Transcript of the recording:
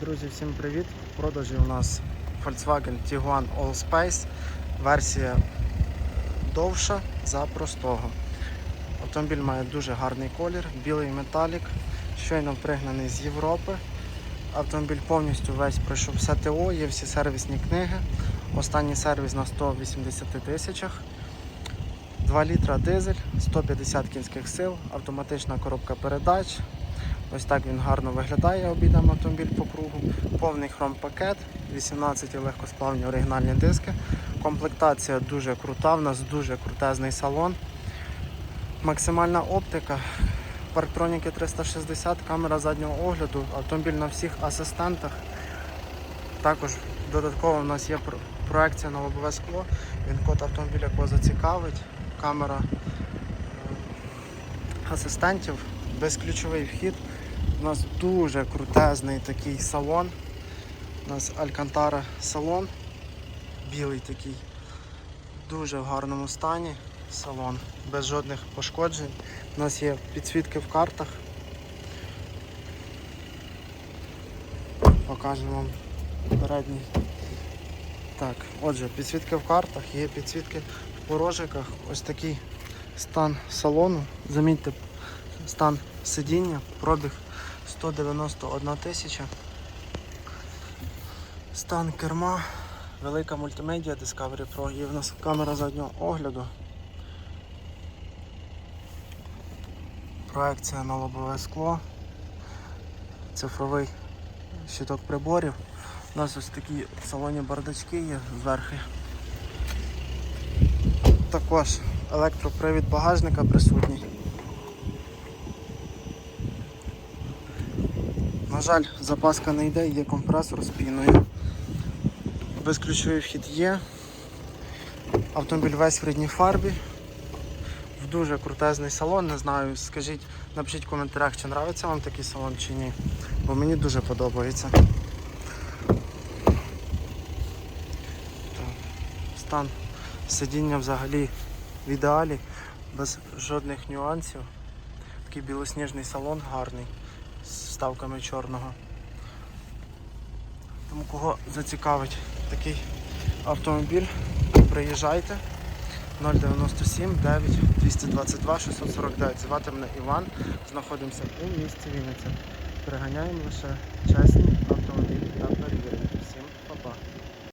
Друзі, всім привіт! В продажі у нас Volkswagen Tiguan Allspace. Версія довша за простого. Автомобіль має дуже гарний колір, білий металік, щойно пригнаний з Європи. Автомобіль повністю весь пройшов все ТО, є всі сервісні книги. Останній сервіс на 180 тисячах. 2 літра дизель, 150 кінських сил, автоматична коробка передач. Ось так він гарно виглядає, обійдемо автомобіль по кругу. Повний хром-пакет, 18 легкосплавні оригінальні диски. Комплектація дуже крута, в нас дуже крутезний салон. Максимальна оптика, парктроніки 360, камера заднього огляду, автомобіль на всіх асистентах. Також додатково в нас є проекція на лобове скло. Він код автомобіля кого зацікавить, камера е, асистентів, безключовий вхід. У нас дуже крутезний такий салон. У нас Алькантара салон. Білий такий. Дуже в гарному стані салон, без жодних пошкоджень. У нас є підсвітки в картах. Покажемо вам передній. Так, отже, підсвітки в картах, є підсвітки в порожиках. Ось такий стан салону. Замітьте стан сидіння, пробіг 191 тисяча. Стан керма, велика мультимедіа Discovery Pro, є в нас камера заднього огляду. Проекція на лобове скло, цифровий щиток приборів. У нас ось такі в салоні бардачки є зверху. Також електропривід багажника присутній. На жаль, запаска не йде, є компресор з піною. Безключовий вхід є. Автомобіль весь в рідній фарбі. В дуже крутезний салон. Не знаю, скажіть, напишіть в коментарях, чи подобається вам такий салон чи ні. Бо мені дуже подобається. Стан сидіння взагалі в ідеалі, без жодних нюансів. Такий білосніжний салон гарний з ставками чорного. Тому кого зацікавить такий автомобіль, приїжджайте 097 9 222 649. Звати мене Іван, знаходимося у місті Вінниця. Приганяємо лише чесні автомобілі та перевірки. Всім па-па!